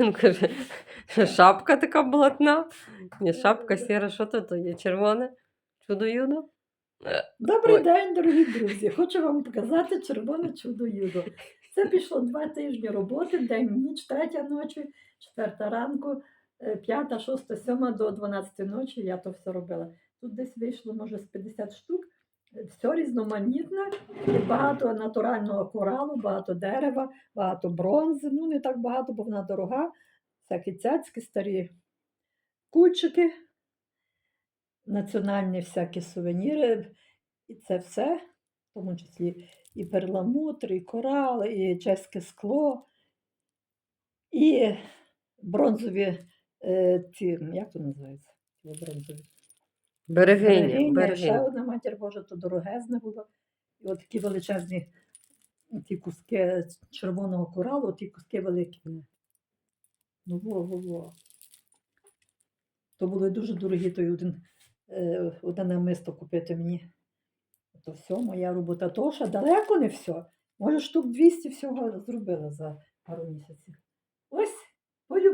Він каже, шапка така блатна. Ні, шапка сіра, що то, то є червоне? Чудо юдо? Добрий Ой. день, дорогі друзі! Хочу вам показати червоне чудо юдо. Це пішло два тижні роботи, день, ніч, третя ночі, четверта ранку, е, п'ята, шоста, сьома до 12 ночі я то все робила. Тут десь вийшло, може, з 50 штук. Все різноманітне, багато натурального коралу, багато дерева, багато бронзи. Ну, не так багато, бо вона дорога. Всякі цяцьки, старі кульчики, національні всякі сувеніри. І це все, в тому числі і перламутр, і корал, і чеське скло, і бронзові е, ці, як то називається? Берегиня, Берегиня, ще берегиня. одна матір Божа, то дорогезне було. І от такі величезні ті куски червоного коралу, ті куски великі. Ну, во, во, во. То були дуже дорогі, той один, е, одне намисто купити мені. То все, моя робота. То ще далеко не все. Може, штук 200 всього зробила за пару місяців. Ось,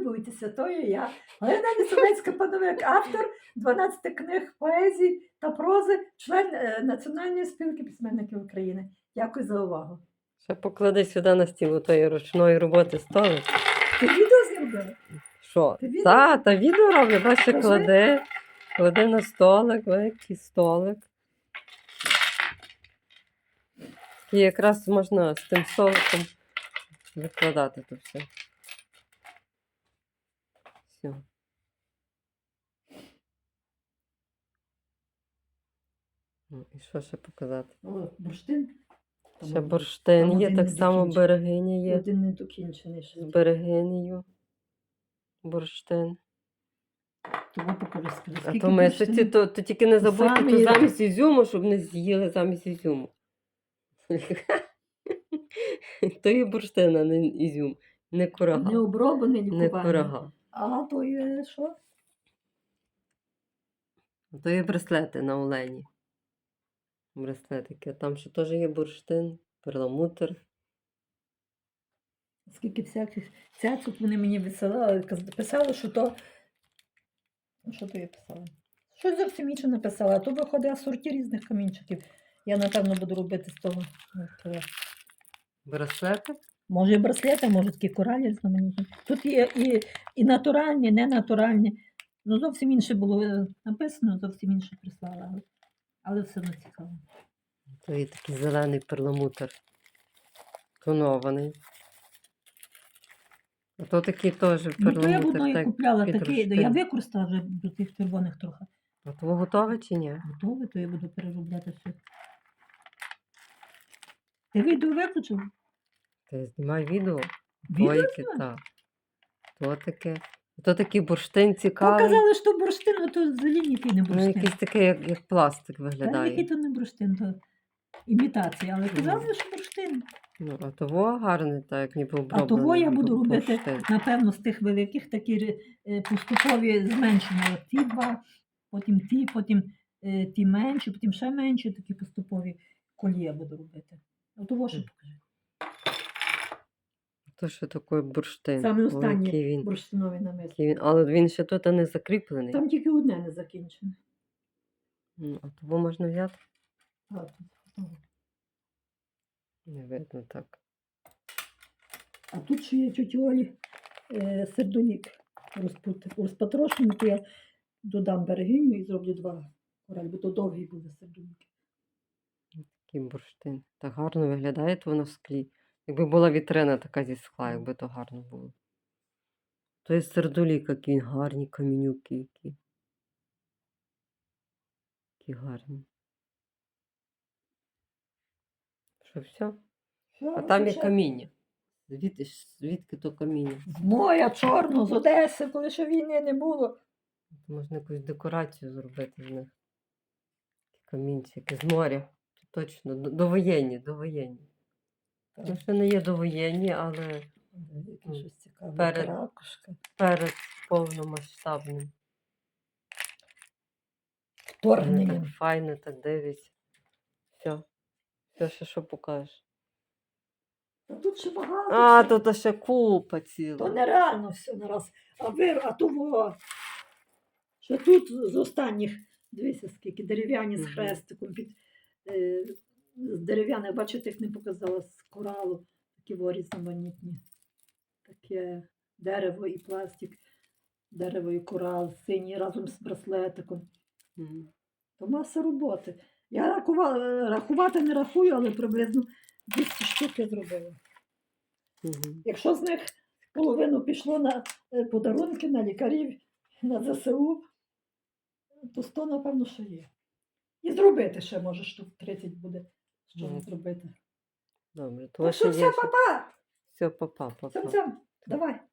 полюбуйтеся, то є я. Галина Лісовецька пановик, автор 12 книг поезії та прози, член е, Національної спілки письменників України. Дякую за увагу. Ще поклади сюди на стіл тої ручної роботи столик. Ти відео зробила? Що? Ти відео Та, та відео роблю, бачиш, кладе, кладе на столик, великий столик. І якраз можна з тим столиком викладати то все. Все. Ну, і що ще показати? О, бурштин. Там Ще один- бурштин там є, один так само берегиня є. Один недокінчений ще. З берегинею. Бурштин. Того покажи, А то ми бурштину? то, то, то тільки не забудьте, то замість ізюму, щоб не з'їли замість ізюму. То є бурштин, а не ізюм. Не курага. Не оброблений, Не лікувальний. курага. А то є що? То є браслети на олені. Браслетики. Там ще теж є бурштин, перламутр. Скільки всяких цяцьок вони мені висилали, писали, що то. Що то я писала? Щось зовсім інше написала, а то виходить асорті різних камінчиків. Я, напевно, буду робити з того. е, Браслети? Може, і браслети, може такі коралі різноманітні. Тут є і, і натуральні, ненатуральні. Ну, зовсім інше було е, написано, зовсім інше прислала. Але, але все одно цікаво. То є такий зелений перламутр. Тонований. А то такий теж Ну, то я перламутр. так, купляла такі, я використала вже до тих червоних трохи. А то готове чи ні? Готове, то я буду переробляти все. Ти відео виключив? Ти знімай відео. Двойки, так. То таке. То такий бурштин цікавий. казали, що бурштин, а то взагалі ніякий не Ну, якийсь такий, як, як пластик Та виглядає. який то не бурштин, то імітація. Але казали, що бурштин. Ну, а того гарний, так, як ніби А того я буду робити, бурштин. напевно, з тих великих такі е, поступові зменшення. От ті два, потім ті, потім е, ті менші, потім ще менші, такі поступові колія буду робити. От того Мгм. покажи. То що таке бурштин. Саме О, останнє який він, бурштиновий намис. він. Але він ще тут не закріплений. Там тільки одне не закінчене. Ну, а того можна взяти? А, тут. Не видно так. А тут ще є тьоті Олі е, сердолік розпотрошений, то я додам берегиню і зроблю два кораль, бо то довгі буде сердоліки. Такий бурштин. Так гарно виглядає то воно в склі. Якби була вітрина така зі скла, якби то гарно було. То є сердолік, які він гарні камінюки які. Які гарні. Що все? А там є каміння. Звідки, звідки то каміння? З моя чорно, з Одеси, коли ще війни не було. Можна якусь декорацію зробити з них. Такі камінчики з моря. Точно, до- довоєнні, довоєнні. Ну, ще не є довоєнні, але Яке щось цікаве. Перед- Ракушка. перед повномасштабним. Вони Вторгнення. так файно так дивляться. Все. Все, ще що покажеш. Та тут ще багато. А, всього. тут ще купа То ціла. нереально все нараз. А вир, а того. Ще тут з останніх, дивися, скільки дерев'яні з Мгм. хрестиком під е, з дерев'яних, бачите, їх не показала з коралу, такі різноманітні. Таке дерево і пластик, дерево і корал, синій разом з браслетиком. Мгм. То маса роботи. Я рахувала, рахувати не рахую, але приблизно 200 штук я зробила. Мгм. Якщо з них половину пішло на е, подарунки, на лікарів, на ЗСУ, то 100, напевно, що є. І зробити ще, може, штук 30 буде, що Мгм. зробити. Добре, Так то що ще все, папа, Все, папа, папа. цям-цям, давай.